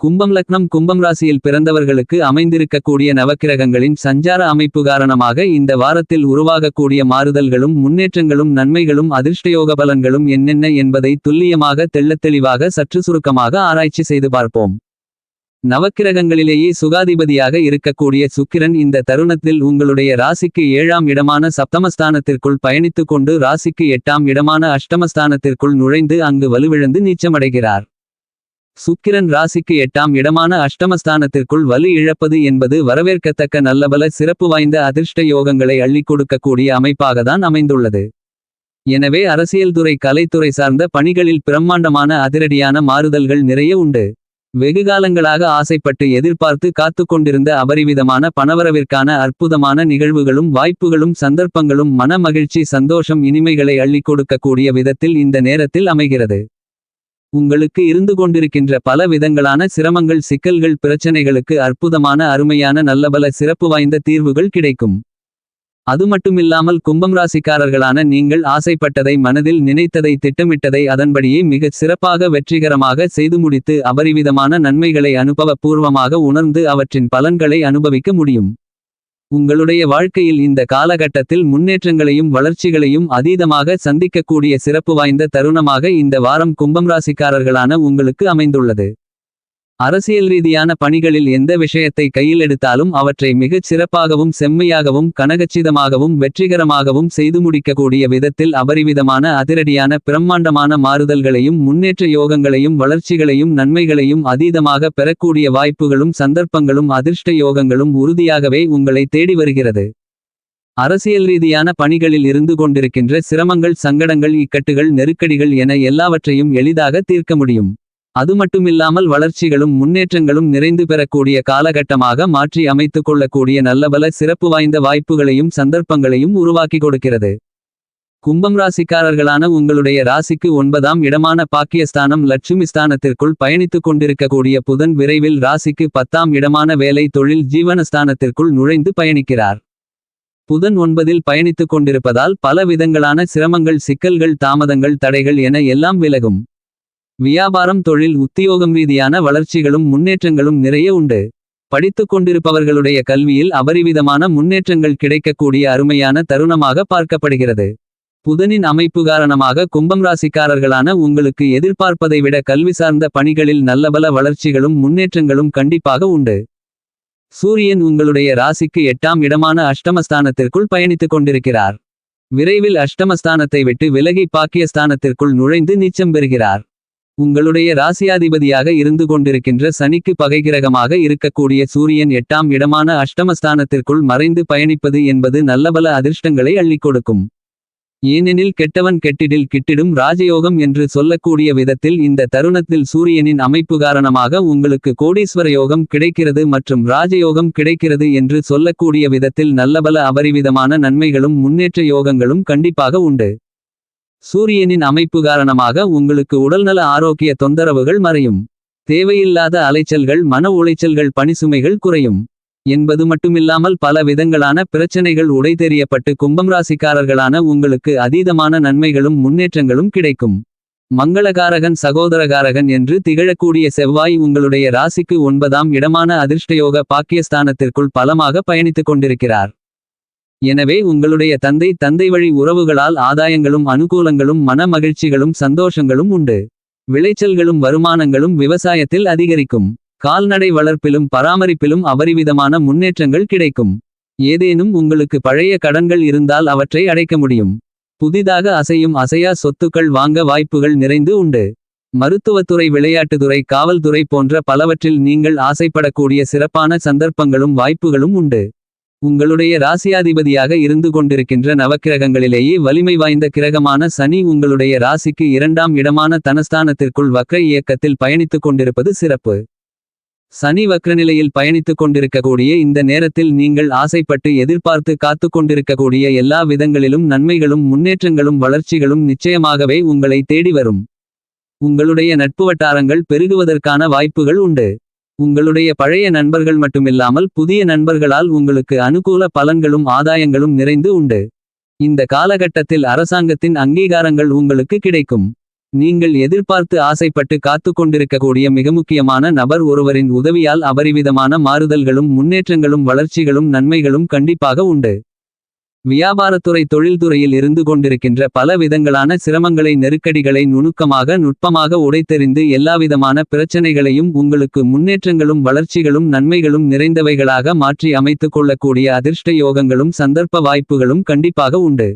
கும்பம் லக்னம் கும்பம் ராசியில் பிறந்தவர்களுக்கு அமைந்திருக்கக்கூடிய நவக்கிரகங்களின் சஞ்சார அமைப்பு காரணமாக இந்த வாரத்தில் உருவாகக்கூடிய மாறுதல்களும் முன்னேற்றங்களும் நன்மைகளும் அதிர்ஷ்டயோக பலன்களும் என்னென்ன என்பதை துல்லியமாக தெள்ளத்தெளிவாக சற்று சுருக்கமாக ஆராய்ச்சி செய்து பார்ப்போம். நவக்கிரகங்களிலேயே சுகாதிபதியாக இருக்கக்கூடிய சுக்கிரன் இந்த தருணத்தில் உங்களுடைய ராசிக்கு ஏழாம் இடமான சப்தமஸ்தானத்திற்குள் பயணித்துக் கொண்டு ராசிக்கு எட்டாம் இடமான அஷ்டமஸ்தானத்திற்குள் நுழைந்து அங்கு வலுவிழந்து நீச்சமடைகிறார். சுக்கிரன் ராசிக்கு எட்டாம் இடமான அஷ்டமஸ்தானத்திற்குள் வலு இழப்பது என்பது வரவேற்கத்தக்க நல்லபல சிறப்பு வாய்ந்த அதிர்ஷ்ட யோகங்களை அள்ளிக் கொடுக்கக்கூடிய அமைப்பாகத்தான் அமைந்துள்ளது. எனவே அரசியல் துறை கலைத்துறை சார்ந்த பணிகளில் பிரம்மாண்டமான அதிரடியான மாறுதல்கள் நிறைய உண்டு. வெகுகாலங்களாக ஆசைப்பட்டு எதிர்பார்த்து காத்துக் கொண்டிருந்த அபரிவிதமான பணவரவிற்கான அற்புதமான நிகழ்வுகளும் வாய்ப்புகளும் சந்தர்ப்பங்களும் மன மகிழ்ச்சி சந்தோஷம் இனிமைகளை அள்ளிக் கொடுக்கக்கூடிய விதத்தில் இந்த நேரத்தில் அமைகிறது. உங்களுக்கு இருந்து கொண்டிருக்கின்ற பல விதங்களான சிரமங்கள் சிக்கல்கள் பிரச்சனைகளுக்கு அற்புதமான அருமையான நல்லபல சிறப்பு வாய்ந்த தீர்வுகள் கிடைக்கும். அது மட்டுமில்லாமல் கும்பம் ராசிக்காரர்களான நீங்கள் ஆசைப்பட்டதை மனதில் நினைத்ததை திட்டமிட்டதை அதன்படியே மிகச் சிறப்பாக வெற்றிகரமாக செய்து முடித்து அபரிவிதமான நன்மைகளை அனுபவபூர்வமாக உணர்ந்து அவற்றின் பலன்களை அனுபவிக்க முடியும். உங்களுடைய வாழ்க்கையில் இந்த காலகட்டத்தில் முன்னேற்றங்களையும் வளர்ச்சிகளையும் அதீதமாக சந்திக்கக்கூடிய சிறப்பு வாய்ந்த தருணமாக இந்த வாரம் கும்பம் ராசிக்காரர்களான உங்களுக்கு அமைந்துள்ளது. அரசியல் ரீதியான பணிகளில் எந்த விஷயத்தை கையில் எடுத்தாலும் அவற்றை மிகச் சிறப்பாகவும் செம்மையாகவும் கனகச்சிதமாகவும் வெற்றிகரமாகவும் செய்து முடிக்கக்கூடிய விதத்தில் அபரிவிதமான அதிரடியான பிரம்மாண்டமான மாறுதல்களையும் முன்னேற்ற யோகங்களையும் வளர்ச்சிகளையும் நன்மைகளையும் அதீதமாக பெறக்கூடிய வாய்ப்புகளும் சந்தர்ப்பங்களும் அதிர்ஷ்ட யோகங்களும் உறுதியாகவே உங்களை தேடி வருகிறது. அரசியல் ரீதியான பணிகளில் இருந்து கொண்டிருக்கின்ற சிரமங்கள் சங்கடங்கள் இக்கட்டுகள் நெருக்கடிகள் என எல்லாவற்றையும் எளிதாக தீர்க்க முடியும். அது மட்டுமில்லாமல் வளர்ச்சிகளும் முன்னேற்றங்களும் நிறைந்து பெறக்கூடிய காலகட்டமாக மாற்றி அமைத்துக் கொள்ளக்கூடிய நல்லபல சிறப்பு வாய்ந்த வாய்ப்புகளையும் சந்தர்ப்பங்களையும் உருவாக்கி கொடுக்கிறது. கும்பம் ராசிக்காரர்களான உங்களுடைய ராசிக்கு ஒன்பதாம் இடமான பாக்கியஸ்தானம் லட்சுமி ஸ்தானத்திற்குள் பயணித்துக் கொண்டிருக்கக்கூடிய புதன் விரைவில் ராசிக்கு பத்தாம் இடமான வேலை தொழில் ஜீவனஸ்தானத்திற்குள் நுழைந்து பயணிக்கிறார். புதன் ஒன்பதில் பயணித்துக் கொண்டிருப்பதால் பல விதங்களான சிரமங்கள் சிக்கல்கள் தாமதங்கள் தடைகள் என எல்லாம் விலகும். வியாபாரம் தொழில் உத்தியோகம் ரீதியான வளர்ச்சிகளும் முன்னேற்றங்களும் நிறைய உண்டு. படித்துக் கொண்டிருப்பவர்களுடைய கல்வியில் அபரிவிதமான முன்னேற்றங்கள் கிடைக்கக்கூடிய அருமையான தருணமாக பார்க்கப்படுகிறது. புதனின் அமைப்பு காரணமாக கும்பம் ராசிக்காரர்களான உங்களுக்கு எதிர்பார்ப்பதை விட கல்வி சார்ந்த பணிகளில் நல்லபல வளர்ச்சிகளும் முன்னேற்றங்களும் கண்டிப்பாக உண்டு. சூரியன் உங்களுடைய ராசிக்கு எட்டாம் இடமான அஷ்டமஸ்தானத்திற்குள் பயணித்துக் கொண்டிருக்கிறார். விரைவில் அஷ்டமஸ்தானத்தை விட்டு விலகி பாக்கியஸ்தானத்திற்குள் நுழைந்து நீச்சம் பெறுகிறார். உங்களுடைய ராசியாதிபதியாக இருந்து கொண்டிருக்கின்ற சனிக்கு பகைகிரகமாக இருக்கக்கூடிய சூரியன் எட்டாம் இடமான அஷ்டமஸ்தானத்திற்குள் மறைந்து பயணிப்பது என்பது நல்லபல அதிர்ஷ்டங்களை அள்ளிக் கொடுக்கும். ஏனெனில் கெட்டவன் கெட்டிடில் கிட்டிடும் ராஜயோகம் என்று சொல்லக்கூடிய விதத்தில் இந்த தருணத்தில் சூரியனின் அமைப்பு காரணமாக உங்களுக்கு கோடீஸ்வர யோகம் கிடைக்கிறது மற்றும் ராஜயோகம் கிடைக்கிறது என்று சொல்லக்கூடிய விதத்தில் நல்லபல அபரிவிதமான நன்மைகளும் முன்னேற்ற யோகங்களும் கண்டிப்பாக உண்டு. சூரியனின் அமைப்பு காரணமாக உங்களுக்கு உடல்நல ஆரோக்கிய தொந்தரவுகள் மறையும். தேவையில்லாத அலைச்சல்கள் மன உளைச்சல்கள் பணிசுமைகள் குறையும். என்பது மட்டுமில்லாமல் பல விதங்களான பிரச்சனைகள் உடைதெறியப்பட்டு கும்பம் ராசிக்காரர்களான உங்களுக்கு அதீதமான நன்மைகளும் முன்னேற்றங்களும் கிடைக்கும். மங்களகாரகன் சகோதரகாரகன் என்று திகழக்கூடிய செவ்வாய் உங்களுடைய ராசிக்கு ஒன்பதாம் இடமான அதிர்ஷ்டயோக பாக்கியஸ்தானத்திற்குள் பலமாக பயணித்துக் கொண்டிருக்கிறார். எனவே உங்களுடைய தந்தை தந்தை வழி உறவுகளால் ஆதாயங்களும் அனுகூலங்களும் மன மகிழ்ச்சிகளும் சந்தோஷங்களும் உண்டு. விளைச்சல்களும் வருமானங்களும் விவசாயத்தில் அதிகரிக்கும். கால்நடை வளர்ப்பிலும் பராமரிப்பிலும் அபரிவிதமான முன்னேற்றங்கள் கிடைக்கும். ஏதேனும் உங்களுக்கு பழைய கடன்கள் இருந்தால் அவற்றை அடைக்க முடியும். புதிதாக அசையும் அசையா சொத்துக்கள் வாங்க வாய்ப்புகள் நிறைந்து உண்டு. மருத்துவத்துறை விளையாட்டுத்துறை காவல்துறை போன்ற பலவற்றில் நீங்கள் ஆசைப்படக்கூடிய சிறப்பான சந்தர்ப்பங்களும் வாய்ப்புகளும் உண்டு. உங்களுடைய ராசியாதிபதியாக இருந்து கொண்டிருக்கின்ற நவக்கிரகங்களிலேயே வலிமை வாய்ந்த கிரகமான சனி உங்களுடைய ராசிக்கு இரண்டாம் இடமான தனஸ்தானத்திற்குள் வக்ர இயக்கத்தில் பயணித்துக் கொண்டிருப்பது சிறப்பு. சனி வக்ரநிலையில் பயணித்துக் கொண்டிருக்கக்கூடிய இந்த நேரத்தில் நீங்கள் ஆசைப்பட்டு எதிர்பார்த்து காத்துக் கொண்டிருக்கக்கூடிய எல்லா விதங்களிலும் நன்மைகளும் முன்னேற்றங்களும் வளர்ச்சிகளும் நிச்சயமாகவே உங்களை தேடி வரும். உங்களுடைய நட்பு வட்டாரங்கள் பெருகுவதற்கான வாய்ப்புகள் உண்டு. உங்களுடைய பழைய நண்பர்கள் மட்டுமில்லாமல் புதிய நண்பர்களால் உங்களுக்கு அனுகூல பலன்களும் ஆதாயங்களும் நிறைந்து உண்டு. இந்த காலகட்டத்தில் அரசாங்கத்தின் அங்கீகாரங்கள் உங்களுக்கு கிடைக்கும். நீங்கள் எதிர்பார்த்து ஆசைப்பட்டு காத்து கொண்டிருக்கக்கூடிய மிக முக்கியமான நபர் ஒருவரின் உதவியால் அபரிவிதமான மாறுதல்களும் முன்னேற்றங்களும் வளர்ச்சிகளும் நன்மைகளும் கண்டிப்பாக உண்டு. வியாபாரத்துறை தொழில்துறையில் இருந்து கொண்டிருக்கின்ற பல விதங்களான சிரமங்களை நெருக்கடிகளை நுணுக்கமாக நுட்பமாக உடைத்தெறிந்து எல்லாவிதமான பிரச்சனைகளையும் உங்களுக்கு முன்னேற்றங்களும் வளர்ச்சிகளும் நன்மைகளும் நிறைந்தவைகளாக மாற்றி அமைத்துக் கொள்ளக்கூடிய அதிர்ஷ்ட யோகங்களும் சந்தர்ப்ப வாய்ப்புகளும் கண்டிப்பாக உண்டு.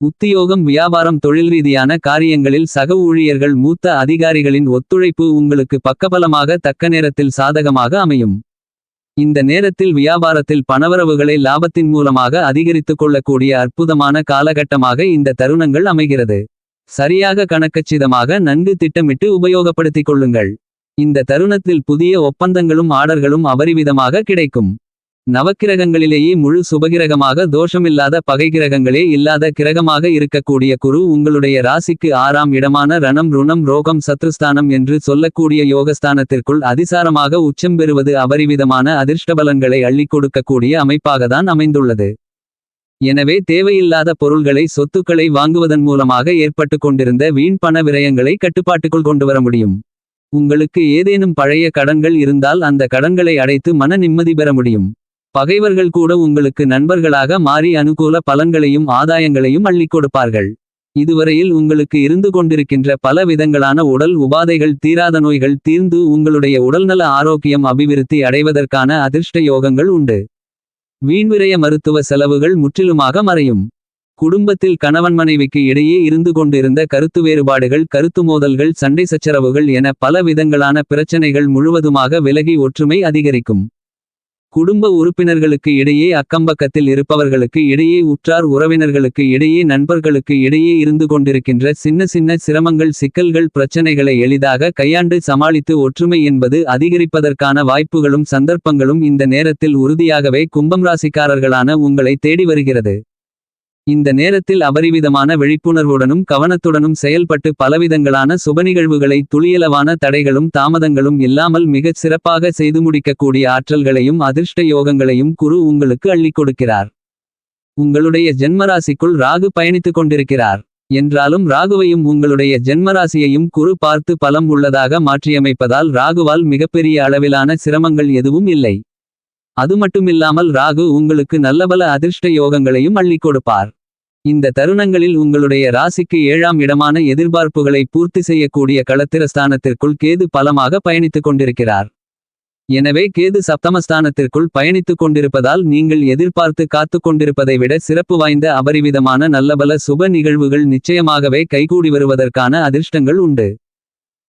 உத்தியோகம் வியாபாரம் தொழில் ரீதியான காரியங்களில் சக ஊழியர்கள் மூத்த அதிகாரிகளின் ஒத்துழைப்பு உங்களுக்கு பக்கபலமாக தக்க நேரத்தில் சாதகமாக அமையும். இந்த நேரத்தில் வியாபாரத்தில் பணவரவுகளை லாபத்தின் மூலமாக அதிகரித்துக் கொள்ளக்கூடிய அற்புதமான காலகட்டமாக இந்த தருணங்கள் அமைகிறது. சரியாக கணக்கச்சிதமாக நன்கு திட்டமிட்டு உபயோகப்படுத்திக் கொள்ளுங்கள். இந்த தருணத்தில் புதிய ஒப்பந்தங்களும் ஆர்டர்களும் அபரிவிதமாக கிடைக்கும். நவக்கிரகங்களிலேயே முழு சுபகிரகமாக தோஷமில்லாத பகைகிரகங்களே இல்லாத கிரகமாக இருக்கக்கூடிய குரு உங்களுடைய ராசிக்கு ஆறாம் இடமான ரணம் ருணம் ரோகம் சத்ருஸ்தானம் என்று சொல்லக்கூடிய யோகஸ்தானத்திற்குள் அதிசாரமாக உச்சம் பெறுவது அபரிவிதமான அதிர்ஷ்டபலங்களை அள்ளிக் கொடுக்கக்கூடிய அமைப்பாகத்தான் அமைந்துள்ளது. எனவே தேவையில்லாத பொருள்களை சொத்துக்களை வாங்குவதன் மூலமாக ஏற்பட்டு கொண்டிருந்த வீண் பண விரயங்களை கட்டுப்பாட்டுக்குள் கொண்டு வர முடியும். உங்களுக்கு ஏதேனும் பழைய கடன்கள் இருந்தால் அந்த கடன்களை அடைத்து மன நிம்மதி பெற முடியும். பகைவர்கள் கூட உங்களுக்கு நண்பர்களாக மாறி அனுகூல பலன்களையும் ஆதாயங்களையும் அள்ளிக் கொடுப்பார்கள். இதுவரையில் உங்களுக்கு இருந்து கொண்டிருக்கின்ற பல விதங்களான உடல் உபாதைகள் தீராத நோய்கள் தீர்ந்து உங்களுடைய உடல்நல ஆரோக்கியம் அபிவிருத்தி அடைவதற்கான அதிர்ஷ்ட யோகங்கள் உண்டு. வீண்விரய மருத்துவ செலவுகள் முற்றிலுமாக மறையும். குடும்பத்தில் கணவன் மனைவிக்கு இடையே இருந்து கொண்டிருந்த கருத்து வேறுபாடுகள் கருத்து மோதல்கள் சண்டை சச்சரவுகள் என பல விதங்களான பிரச்சனைகள் முழுவதுமாக விலகி ஒற்றுமை அதிகரிக்கும். குடும்ப உறுப்பினர்களுக்கு இடையே அக்கம்பக்கத்தில் இருப்பவர்களுக்கு இடையே உற்றார் உறவினர்களுக்கு இடையே நண்பர்களுக்கு இடையே இருந்து கொண்டிருக்கின்ற சின்ன சின்ன சிரமங்கள் சிக்கல்கள் பிரச்சனைகளை எளிதாக கையாண்டு சமாளித்து ஒற்றுமை என்பது அதிகரிப்பதற்கான வாய்ப்புகளும் சந்தர்ப்பங்களும் இந்த நேரத்தில் உறுதியாகவே கும்பம் ராசிக்காரர்களான உங்களை தேடி வருகிறது. இந்த நேரத்தில் அபரிவிதமான விழிப்புணர்வுடனும் கவனத்துடனும் செயல்பட்டு பலவிதங்களான சுபநிகழ்வுகளை துளியளவான தடைகளும் தாமதங்களும் இல்லாமல் மிகச் சிறப்பாக செய்து முடிக்கக்கூடிய ஆற்றல்களையும் அதிர்ஷ்ட யோகங்களையும் குரு உங்களுக்கு அள்ளிக் கொடுக்கிறார். உங்களுடைய ஜென்மராசிக்குள் ராகு பயணித்துக் கொண்டிருக்கிறார். என்றாலும் ராகுவையும் உங்களுடைய ஜென்மராசியையும் குரு பார்த்து பலம் உள்ளதாக மாற்றியமைப்பதால் ராகுவால் மிகப்பெரிய அளவிலான சிரமங்கள் எதுவும் இல்லை. அது மட்டுமில்லாமல் ராகு உங்களுக்கு நல்லபல அதிர்ஷ்ட யோகங்களையும் அள்ளிக் கொடுப்பார். இந்த தருணங்களில் உங்களுடைய ராசிக்கு ஏழாம் இடமான எதிர்பார்ப்புகளை பூர்த்தி செய்யக்கூடிய களத்திரஸ்தானத்திற்குள் கேது பலமாக பயணித்துக் கொண்டிருக்கிறார். எனவே கேது சப்தமஸ்தானத்திற்குள் பயணித்துக் கொண்டிருப்பதால் நீங்கள் எதிர்பார்த்து காத்துக் கொண்டிருப்பதை விட சிறப்பு வாய்ந்த அபரிவிதமான நல்லபல சுப நிகழ்வுகள் நிச்சயமாகவே கைகூடி வருவதற்கான அதிர்ஷ்டங்கள் உண்டு.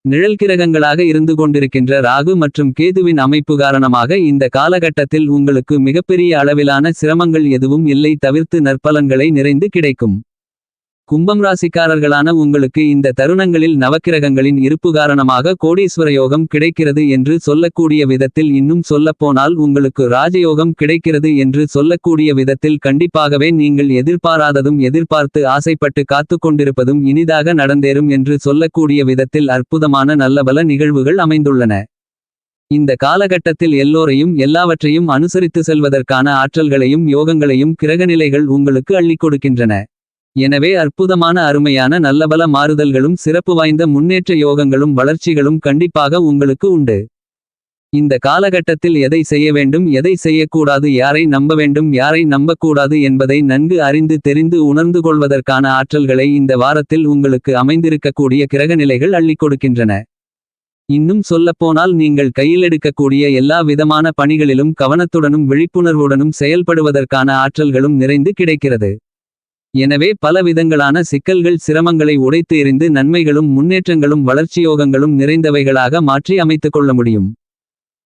நிழல் கிரகங்களாக இருந்து கொண்டிருக்கின்ற ராகு மற்றும் கேதுவின் அமைப்பு காரணமாக இந்த காலகட்டத்தில் உங்களுக்கு மிகப்பெரிய அளவிலான சிரமங்கள் எதுவும் இல்லை தவிர்த்து நற்பலன்களை நிறைந்து கிடைக்கும். கும்பம் ராசிக்காரர்களான உங்களுக்கு இந்த தருணங்களில் நவக்கிரகங்களின் இருப்பு காரணமாக கோடீஸ்வர யோகம் கிடைக்கிறது என்று சொல்லக்கூடிய விதத்தில் இன்னும் சொல்லப்போனால் உங்களுக்கு ராஜயோகம் கிடைக்கிறது என்று சொல்லக்கூடிய விதத்தில் கண்டிப்பாகவே நீங்கள் எதிர்பாராததும் எதிர்பார்த்து ஆசைப்பட்டு காத்து கொண்டிருப்பதும் இனிதாக நடந்தேறும் என்று சொல்லக்கூடிய விதத்தில் அற்புதமான நல்லபல நிகழ்வுகள் அமைந்துள்ளன. இந்த காலகட்டத்தில் எல்லோரையும் எல்லாவற்றையும் அனுசரித்து செல்வதற்கான ஆற்றல்களையும் யோகங்களையும் கிரகநிலைகள் உங்களுக்கு அள்ளிக் கொடுக்கின்றன. எனவே அற்புதமான அருமையான நல்லபல மாறுதல்களும் சிறப்பு வாய்ந்த முன்னேற்ற யோகங்களும் வளர்ச்சிகளும் கண்டிப்பாக உங்களுக்கு உண்டு. இந்த காலகட்டத்தில் எதை செய்ய வேண்டும் எதை செய்யக்கூடாது யாரை நம்ப வேண்டும் யாரை நம்பக்கூடாது என்பதை நன்கு அறிந்து தெரிந்து உணர்ந்து கொள்வதற்கான ஆற்றல்களை இந்த வாரத்தில் உங்களுக்கு அமைந்திருக்கக்கூடிய கிரகநிலைகள் அள்ளிக் கொடுக்கின்றன. இன்னும் சொல்லப்போனால் நீங்கள் கையில் எடுக்கக்கூடிய எல்லா விதமான பணிகளிலும் கவனத்துடனும் விழிப்புணர்வுடனும் செயல்படுவதற்கான ஆற்றல்களும் நிறைந்து கிடைக்கிறது. எனவே பல விதங்களான சிக்கல்கள் சிரமங்களை உடைத்து எறிந்து நன்மைகளும் முன்னேற்றங்களும் வளர்ச்சியோகங்களும் நிறைந்தவைகளாக மாற்றி அமைத்துக் கொள்ள முடியும்.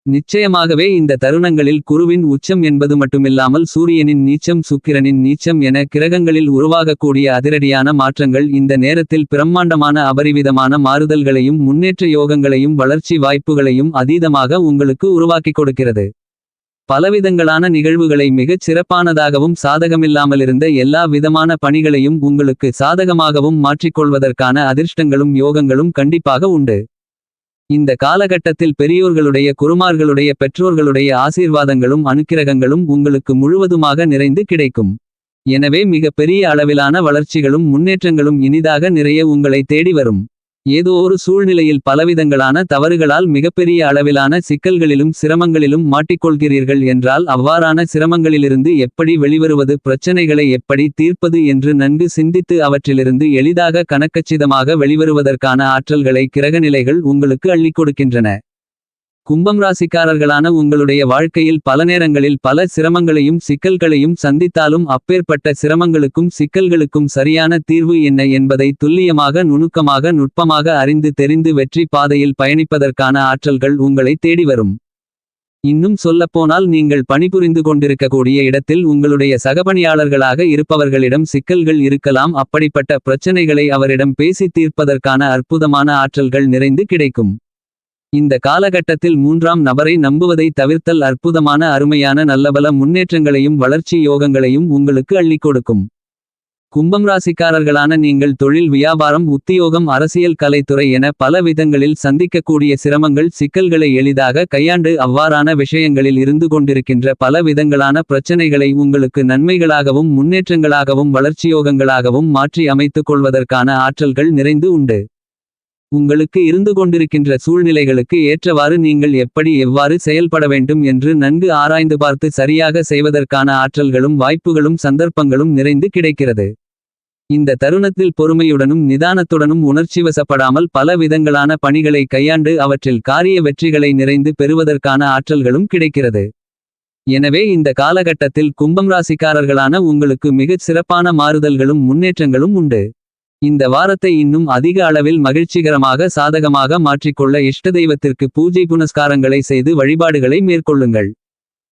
நிச்சயமாகவே இந்த தருணங்களில் குருவின் உச்சம் என்பது மட்டுமில்லாமல் சூரியனின் நீச்சம் சுக்கிரனின் நீச்சம் என கிரகங்களில் உருவாகக்கூடிய அதிரடியான மாற்றங்கள் இந்த நேரத்தில் பிரம்மாண்டமான அபரிவிதமான மாறுதல்களையும் முன்னேற்ற யோகங்களையும் வளர்ச்சி வாய்ப்புகளையும் அதீதமாக உங்களுக்கு உருவாக்கிக் கொடுக்கிறது. பலவிதங்களான நிகழ்வுகளை மிகச் சிறப்பானதாகவும் சாதகமில்லாமலிருந்த எல்லா விதமான பணிகளையும் உங்களுக்கு சாதகமாகவும் மாற்றிக்கொள்வதற்கான அதிர்ஷ்டங்களும் யோகங்களும் கண்டிப்பாக உண்டு. இந்த காலகட்டத்தில் பெரியோர்களுடைய குருமார்களுடைய பெற்றோர்களுடைய ஆசீர்வாதங்களும் அனுக்கிரகங்களும் உங்களுக்கு முழுவதுமாக நிறைந்து கிடைக்கும். எனவே மிக பெரிய அளவிலான வளர்ச்சிகளும் முன்னேற்றங்களும் இனிதாக நிறைய உங்களை தேடி வரும். ஏதோ ஒரு சூழ்நிலையில் பலவிதங்களான தவறுகளால் மிகப்பெரிய அளவிலான சிக்கல்களிலும் சிரமங்களிலும் மாட்டிக்கொள்கிறீர்கள் என்றால் அவ்வாறான சிரமங்களிலிருந்து எப்படி வெளிவருவது பிரச்சனைகளை எப்படி தீர்ப்பது என்று நன்கு சிந்தித்து அவற்றிலிருந்து எளிதாக கணக்கச்சிதமாக வெளிவருவதற்கான ஆற்றல்களை கிரகநிலைகள் உங்களுக்கு அள்ளிக் கொடுக்கின்றன. கும்பம் ராசிக்காரர்களான உங்களுடைய வாழ்க்கையில் பல நேரங்களில் பல சிரமங்களையும் சிக்கல்களையும் சந்தித்தாலும் அப்பேற்பட்ட சிரமங்களுக்கும் சிக்கல்களுக்கும் சரியான தீர்வு என்ன என்பதை துல்லியமாக நுணுக்கமாக நுட்பமாக அறிந்து தெரிந்து வெற்றி பாதையில் பயணிப்பதற்கான ஆற்றல்கள் உங்களை தேடி வரும். இன்னும் சொல்லப்போனால் நீங்கள் பணிபுரிந்து கொண்டிருக்கக்கூடிய இடத்தில் உங்களுடைய சகபணியாளர்களாக இருப்பவர்களிடம் சிக்கல்கள் இருக்கலாம் அப்படிப்பட்ட பிரச்சனைகளை அவரிடம் பேசி தீர்ப்பதற்கான அற்புதமான ஆற்றல்கள் நிறைந்து கிடைக்கும். இந்த காலகட்டத்தில் மூன்றாம் நபரை நம்புவதை தவிர்த்தல் அற்புதமான அருமையான நல்லபல முன்னேற்றங்களையும் வளர்ச்சி யோகங்களையும் உங்களுக்கு அள்ளிக் கொடுக்கும். கும்பம் ராசிக்காரர்களான நீங்கள் தொழில் வியாபாரம் உத்தியோகம் அரசியல் கலைத்துறை என பல விதங்களில் சந்திக்கக்கூடிய சிரமங்கள் சிக்கல்களை எளிதாக கையாண்டு அவ்வாறான விஷயங்களில் இருந்து கொண்டிருக்கின்ற பல விதங்களான பிரச்சனைகளை உங்களுக்கு நன்மைகளாகவும் முன்னேற்றங்களாகவும் வளர்ச்சியோகங்களாகவும் மாற்றி அமைத்துக் கொள்வதற்கான ஆற்றல்கள் நிறைந்து உண்டு. உங்களுக்கு இருந்து கொண்டிருக்கின்ற சூழ்நிலைகளுக்கு ஏற்றவாறு நீங்கள் எப்படி எவ்வாறு செயல்பட வேண்டும் என்று நன்கு ஆராய்ந்து பார்த்து சரியாக செய்வதற்கான ஆற்றல்களும் வாய்ப்புகளும் சந்தர்ப்பங்களும் நிறைந்து கிடைக்கிறது. இந்த தருணத்தில் பொறுமையுடனும் நிதானத்துடனும் உணர்ச்சிவசப்படாமல் பல விதங்களான பணிகளை கையாண்டு அவற்றில் காரிய வெற்றிகளை நிறைந்து பெறுவதற்கான ஆற்றல்களும் கிடைக்கிறது. எனவே இந்த காலகட்டத்தில் கும்பம் ராசிக்காரர்களான உங்களுக்கு மிகச் சிறப்பான மாறுதல்களும் முன்னேற்றங்களும் உண்டு. இந்த வாரத்தை இன்னும் அதிக அளவில் மகிழ்ச்சிகரமாக சாதகமாக மாற்றிக்கொள்ள இஷ்ட தெய்வத்திற்கு பூஜை புனஸ்காரங்களை செய்து வழிபாடுகளை மேற்கொள்ளுங்கள்.